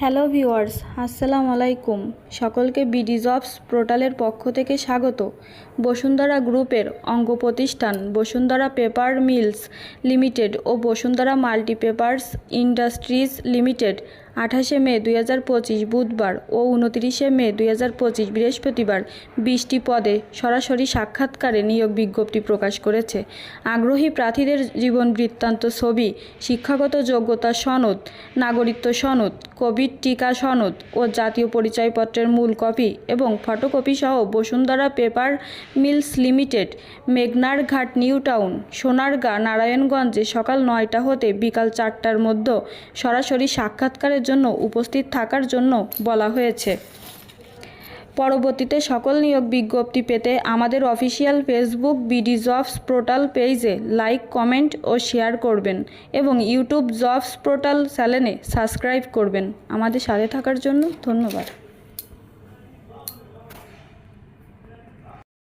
Hello viewers, আসসালামু আলাইকুম। সকলকে বিডি জবস পোর্টালের পক্ষ থেকে স্বাগত। বসুন্ধরা গ্রুপের অঙ্গ প্রতিষ্ঠান বসুন্ধরা পেপার মিলস লিমিটেড ও বসুন্ধরা মাল্টিপেপার্স ইন্ডাস্ট্রিজ লিমিটেড আঠাশে মে দুই হাজার পঁচিশ বুধবার ও উনতিরিশে মে দুই হাজার পঁচিশ বৃহস্পতিবার বিশটি পদে সরাসরি সাক্ষাৎকারে নিয়োগ বিজ্ঞপ্তি প্রকাশ করেছে। আগ্রহী প্রার্থীদের জীবন বৃত্তান্ত ছবি, শিক্ষাগত যোগ্যতা সনদ, নাগরিকত্ব সনদ, কোভিড টিকা সনদ ও জাতীয় পরিচয়পত্রের মূল কপি এবং ফটোকপি সহ বসুন্ধরা পেপার মিলস লিমিটেড, মেঘনার ঘাট নিউ টাউন, সোনারগাঁ, নারায়ণগঞ্জে সকাল নয়টা হতে বিকাল চারটার মধ্যে সরাসরি সাক্ষাৎকারের জন্য উপস্থিত থাকার জন্য বলা হয়েছে। পরবর্তীতে সকল নিয়োগ বিজ্ঞপ্তি পেতে আমাদের official Facebook BD jobs portal পেজে লাইক, কমেন্ট ও শেয়ার করবেন এবং ইউটিউব জবস পোর্টাল চ্যানেলে সাবস্ক্রাইব করবেন। আমাদের সাথে থাকার জন্য ধন্যবাদ।